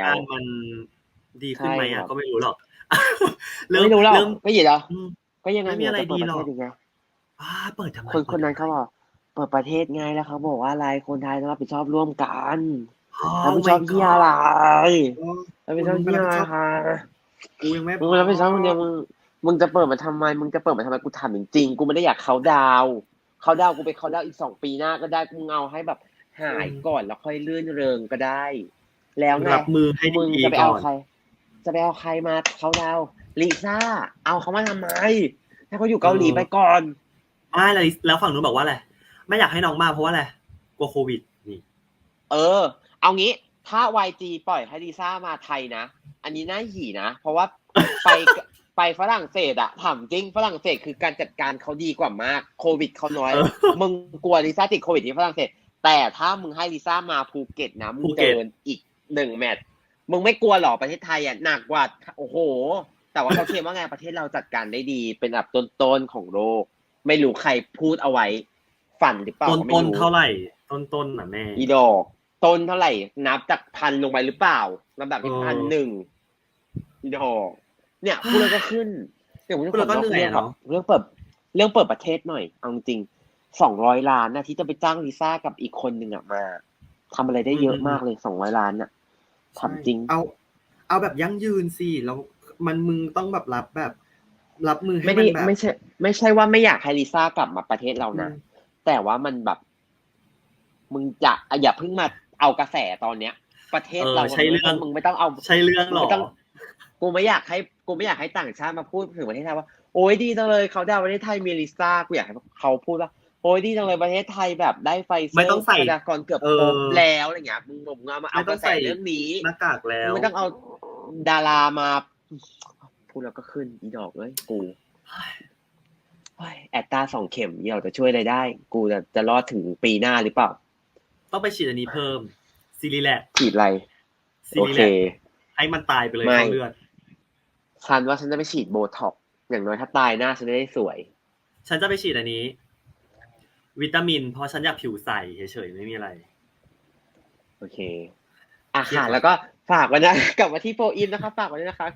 การณ์มันดีขึ้นไหมใช่ครัอะบ ก็ไม่รู้หรอกไม่รู้หรอกเริ่ม ไม่หยิบเหรออืม ก็ยังไงไม่มีอะไรเยวจดีเปิหรอกประเทศอีไงอ่าเปิดทำไมคนคนนั้นเขาบอกเปิดประเทศไงแล้วเขาบอกว่าอะไรคนไทยต้องรับผิดชอบร่วมกันอ๋อรับผิดชอบที่อะไรอ๋อรับผิดชอบที่อะไรคะกูยังไม่มึงรับผิดชอบคนเดียวมึงมึงจะเปิดมาทำไมมึงจะเปิดมาทำไมกูถามจริงๆกูไม่ได้อยากเขาดาวน์เขาดาวน์กูไปเขาดาวน์อีกสองปีหน้าก็ได้กูเอาให้แบบหายก่อนแล้วค่อยเลื่อนเริงก็ได้ แล้วไงรับมือให้มึงดีจะไปก่เอาอนใคร จะไปเอาใครมาเขาดาวน์ลิซ่า เอาเขามาทำไมให้เขาอยู่เกาหลีไปก่อนไม่แล้วแล้วฝั่งนู้นบอกว่าอะไรไม่อยากให้น้องมาเพราะว่าอะไรกลัวโควิดนี่ เออ เอางี้ ถ้า YG ปล่อยให้ลิซ่ามาไทยนะ อันนี้น่าหยีนะ เพราะว่าไปไปฝรั่งเศสอะถามจริงฝรั่งเศสคือการจัดการเขาดีกว่ามากโควิดเขาน้อยเออมึงกลัวลิซ่าติดโควิดที่ฝรั่งเศส แต่ถ้ามึงให้ลิซ่ามาภูเก็ตนะมึภูงเก็เจตออีก หนึ่งแมตช์มึงไม่กลัวหรอประเทศไทยอะหนักกว่าโอ้โห แต่ว่าเขาเคลมว่าไงประเทศเราจัดการได้ดี เป็นอันดับต้นๆของโลกไม่รู้ใครพูดเอาไว้ ฝันหรือเปล่าต้นก็ไม่ต้นรู้เท่าไหร่ ต้นต้นน่ะแม่ อีดอก ต้นเท่าไหร่ นับจากพันลงไปหรือเปล่าลำดับที่เออพันหนึ่งอีดอก เนี่ยพูดแล้วก็ขึ้นเดี๋ยวผมจะพูดแล้วก็เหนื่อยอะเนาะ เรื่องเปิดเรื่องเปิดประเทศหน่อยเอาจริงสองร้อยล้านนะที่จะไปจ้างลิซ่ากับอีกคนหนึ่งอะมาทำอะไรได้เยอะมากเลยสองร้อยล้านน่ะ ทำจริง เอา เอาแบบยั่งยืนสิแล้วมันมึงต้องแบบรับแบบ รับมือให้ไม่มัได้นแบบไม่ใช่ ไม่ใช่ว่าไม่อยากให้ลิซ่ากลับมาประเทศเรานะอืมแต่ว่ามันแบบ มึงจะอย่าเพิ่งมาเอากระแสตอนเนี้ย ประเทศเราเออใช่เรื่อง มึงไม่ต้องเอา ใช่เรื่องหรอ ไม่ต้อง กูไม่อยากให้กูไม่อยากให้ต่างชาติมาพูดถึงประเทศไทยว่าโอ้ยดีจังเลยเขาดาวประเทศไทยมีลิซ่ากูอยากให้เขาพูดว่า โอ้ยดีจังเลยประเทศไทยแบบได้ไฟเซอร์ไม่ต้องใส่ประชากรเกือบเอครอบแล้วอะไรเงี้ยมึงมึงเอามาเอาไม่กต้อระงแสใส่เรื่องนี้หน้ากากแล้วไม่ต้องเอาดารามาพูดแล้วก็ขึ้นอีดอกเลยกูเฮ้ยแอตตาสองเข็มยี่เราจะช่วยอะไรได้ กูจะจะรอดถึงปีหน้าหรือเปล่า ต้องไปฉีดอันนี้เพิ่มซีรีแลกฉีดอะไรซีโอรีเคแลกให้มันตายไปเลยไม่เข้าเลือดฉันว่าฉันจะไปฉีดโบท็อกซ์อย่างน้อยถ้าตายหน้าฉันจะได้สวย ฉันจะไปฉีดอันนี้ วิตามิน เพราะฉันอยากผิวใสเฉยๆไม่มีอะไร โอเคอะเยี่ยมค่ะแล้วก็ฝากไว้นะกลับมาที่โฟอินนะคะ ฝากไว้ด้วยนะคะ